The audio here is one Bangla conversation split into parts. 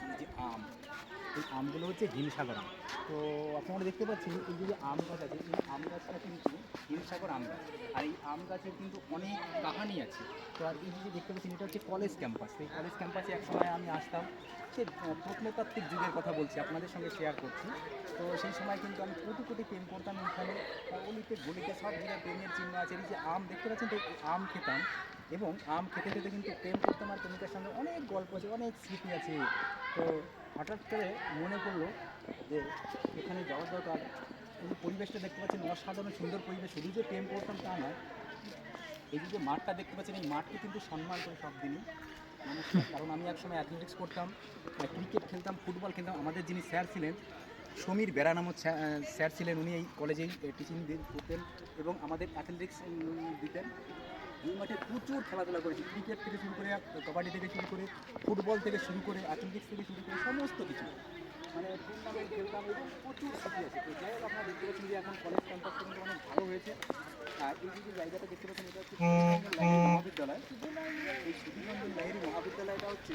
এই যে আম এই আমগুলো হচ্ছে হিমসাগর আম। তো আপনারা দেখতে পাচ্ছেন, এই যে আম গাছ আছে, এই আম গাছটা কিন্তু হিমসাগর আম গাছ। আর এই আম গাছের কিন্তু অনেক কাহানি আছে। তো আর এই যে দেখতে পাচ্ছেন, এটা হচ্ছে কলেজ ক্যাম্পাস। এই কলেজ ক্যাম্পাসে এক সময় আমি আসতাম। সে প্রত্নতাত্ত্বিক যুগের কথা বলছি, আপনাদের সঙ্গে শেয়ার করছি। তো সেই সময় কিন্তু আমি কোটি কোটি প্রেম করতাম এখানে। অলিতে গলিতে সব জায়গায় প্রেমের চিহ্ন আছে। এই যে আম, দেখতে পাচ্ছেন তো আম খেতাম। এবং আম খেতে খেতে কিন্তু প্রেম করতাম আর প্রেমিকার সঙ্গে অনেক গল্প আছে, অনেক স্মৃতি আছে। তো হঠাৎ করে মনে পড়ল যে এখানে যাওয়ার দরকার। কিন্তু পরিবেশটা দেখতে পাচ্ছেন অসাধারণ, সুন্দর পরিবেশ। শুধু যে প্রেম করতাম তা নয়, এই যে মাঠটা দেখতে পাচ্ছেন, এই মাঠকে কিন্তু সম্মান করে সব দিনই। কারণ আমি একসময় অ্যাথলেটিক্স করতাম ক্রিকেট খেলতাম ফুটবল খেলতাম। আমাদের যিনি স্যার ছিলেন, সমীর বেড়া নামক স্যা- স্যার ছিলেন। উনি এই কলেজেই টিচিং দিতেন এবং আমাদের অ্যাথলেটিক্স দিতেন। এই মাঠে প্রচুর খেলাধুলা করেছি। ক্রিকেট থেকে শুরু করে, কবাডি থেকে শুরু করে, ফুটবল থেকে শুরু করে অ্যাথলেটিক্স থেকে শুরু করে, সমস্ত কিছু। মানে টুর্নামেন্ট খেলতাম এবং প্রচুর স্মৃতি আছে তো যাই হোক, আপনারা দেখতে পাচ্ছেন যে এখন কলেজ ক্যাম্পাস কিন্তু অনেক ভালো হয়েছে। আর এই যে জায়গাটা দেখতে পাচ্ছেন, এটা হচ্ছে মহাবিদ্যালয়। এই সুধীরঞ্জন লাহিড়ী মহাবিদ্যালয়টা হচ্ছে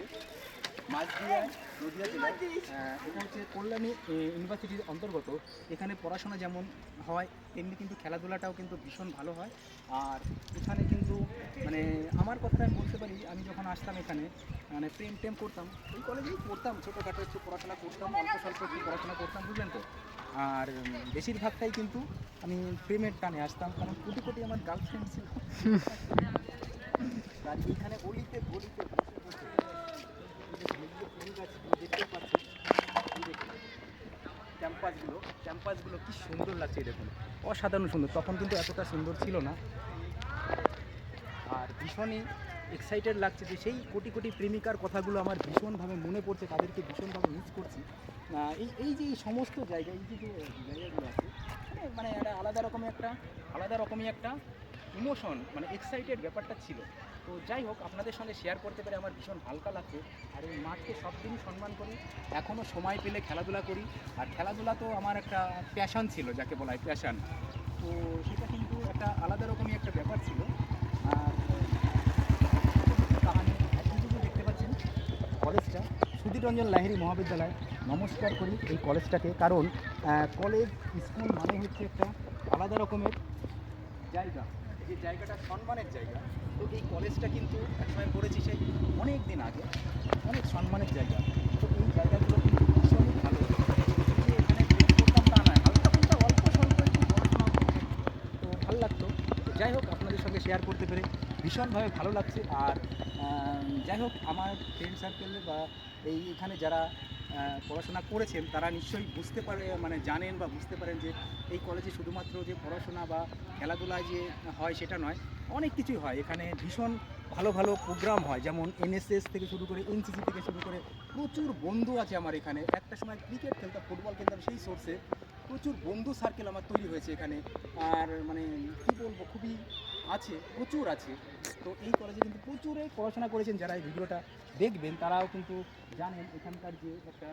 মাঝদিয়া নদিয়া জেলায় আহ, এটা হচ্ছে কল্যাণী ইউনিভার্সিটির অন্তর্গত। এখানে পড়াশোনা যেমন হয় তেমনি কিন্তু খেলাধুলাটাও কিন্তু ভীষণ ভালো হয়। আর এখানে কিন্তু মানে আমার কথাটা আমি বলতে পারি আমি যখন আসতাম এখানে মানে প্রেম টেম করতাম। ওই কলেজেই পড়তাম ছোটোখাটো একটু পড়াশোনা করতাম অল্প স্বল্প একটু পড়াশোনা করতাম বুঝলেন তো? আর বেশিরভাগটাই কিন্তু আমি প্রেমের টানে আসতাম কারণ কোটি কোটি আমার গার্লফ্রেন্ড ছিল। আর এখানে অলিতে গলিতে ক্যাম্পাসগুলো ক্যাম্পাসগুলো কি সুন্দর লাগছে দেখুন। অসাধারণ সুন্দর। তখন কিন্তু এতটা সুন্দর ছিল না। আর ভীষণই এক্সাইটেড লাগছে যে সেই কোটি কোটি প্রেমিকার কথাগুলো আমার ভীষণভাবে মনে পড়ছে, তাদেরকে ভীষণভাবে মিস করছি। এই এই যে এই সমস্ত জায়গা, এই যে জায়গাগুলো আছে মানে একটা আলাদা রকমের একটা, আলাদা রকমই একটা ইমোশন মানে এক্সাইটেড ব্যাপারটা ছিল। তো যাই হোক, আপনাদের সঙ্গে শেয়ার করতে পেরে আমার ভীষণ হালকা লাগছে। আর এই মাঠকে সব দিনই সম্মান করি এখনও সময় পেলে খেলাধুলা করি। আর খেলাধুলা তো আমার একটা প্যাশন ছিল, যাকে বলা হয় প্যাশন তো সেটা কিন্তু একটা আলাদা রকমই একটা ব্যাপার ছিল। আর দেখতে পাচ্ছেন, কলেজটা সুধীররঞ্জন লাহিড়ী মহাবিদ্যালয় নমস্কার করি এই কলেজটাকে। কারণ কলেজ, স্কুল মানে হচ্ছে একটা আলাদা রকমের জায়গা। যে জায়গাটা সম্মানের জায়গা, তো এই কলেজটা কিন্তু একসময় পড়েছি সেই অনেক দিন আগে, অনেক সম্মানের জায়গা। তো এই জায়গাগুলো কিন্তু ভীষণই ভালো। এখানে করতাম তা নয় হালকা ফুলকা অল্প স্বল্প একটু করতাম। তো ভালো লাগতো। যাই হোক, আপনাদের সঙ্গে শেয়ার করতে পেরে ভীষণভাবে ভালো লাগছে। আর যাই হোক, আমার ফ্রেন্ড সার্কেলে বা এই এখানে যারা পড়াশোনা করেছেন, তারা নিশ্চয়ই বুঝতে পারে মানে জানেন বা বুঝতে পারেন যে এই কলেজে শুধুমাত্র যে পড়াশোনা বা খেলাধুলা যে হয় সেটা নয়, অনেক কিছুই হয়। এখানে ভীষণ ভালো ভালো প্রোগ্রাম হয়। যেমন এনএসএস থেকে শুরু করে এনসিসি থেকে শুরু করে প্রচুর বন্ধু আছে আমার এখানে। একটা সময় ক্রিকেট খেলতাম ফুটবল খেলতাম সেই সোর্সে প্রচুর বন্ধু সার্কেল আমার তৈরি হয়েছে এখানে। আর মানে কী বলব, খুবই আছে, প্রচুর আছে। তো এই কলেজে কিন্তু প্রচুরে পড়াশোনা করেছেন যারা এই ভিডিওটা দেখবেন, তারাও কিন্তু জানেন এখানকার যে একটা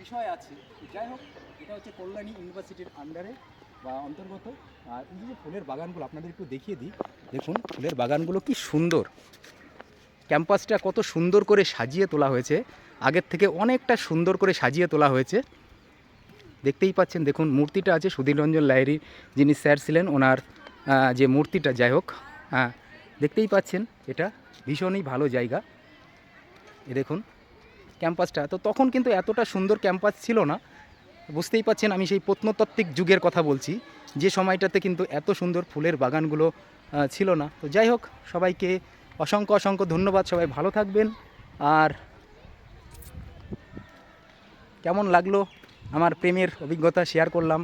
বিষয় আছে। যাই হোক, এটা হচ্ছে কল্যাণী ইউনিভার্সিটির আন্ডারে বা অন্তর্গত। আর এই যে ফুলের বাগানগুলো, আপনাদের একটু দেখিয়ে দিই। দেখুন, ফুলের বাগানগুলো কি সুন্দর। ক্যাম্পাসটা কত সুন্দর করে সাজিয়ে তোলা হয়েছে। আগের থেকে অনেকটা সুন্দর করে সাজিয়ে তোলা হয়েছে। দেখতেই পাচ্ছেন, দেখুন, মূর্তিটা আছে সুধীররঞ্জন লাহিড়ী যিনি স্যার ছিলেন, ওনার যে মূর্তিটা, যাই হোক হ্যাঁ দেখতেই পাচ্ছেন, এটা ভীষণই ভালো জায়গা। এ দেখুন, ক্যাম্পাসটা। তো তখন কিন্তু এতটা সুন্দর ক্যাম্পাস ছিল না। বুঝতেই পাচ্ছেন, আমি সেই প্রত্নতাত্ত্বিক যুগের কথা বলছি। যে সময়টাতে কিন্তু এত সুন্দর ফুলের বাগানগুলো ছিল না। তো যাই হোক, সবাইকে অসংখ্য অসংখ্য ধন্যবাদ। সবাই ভালো থাকবেন। আর কেমন লাগল আমার প্রেমের অভিজ্ঞতা শেয়ার করলাম।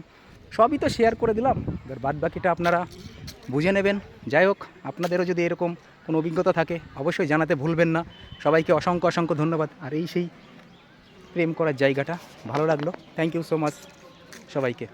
সবই তো শেয়ার করে দিলাম। এবার বাদ বাকিটা আপনারা বুঝে নেবেন। যাই হোক, আপনাদেরও যদি এরকম কোনো অভিজ্ঞতা থাকে, অবশ্যই জানাতে ভুলবেন না। সবাইকে অসংখ্য অসংখ্য ধন্যবাদ। আর এই সেই প্রেম করার জায়গাটা ভালো লাগল। থ্যাংক ইউ সো মাচ সবাইকে।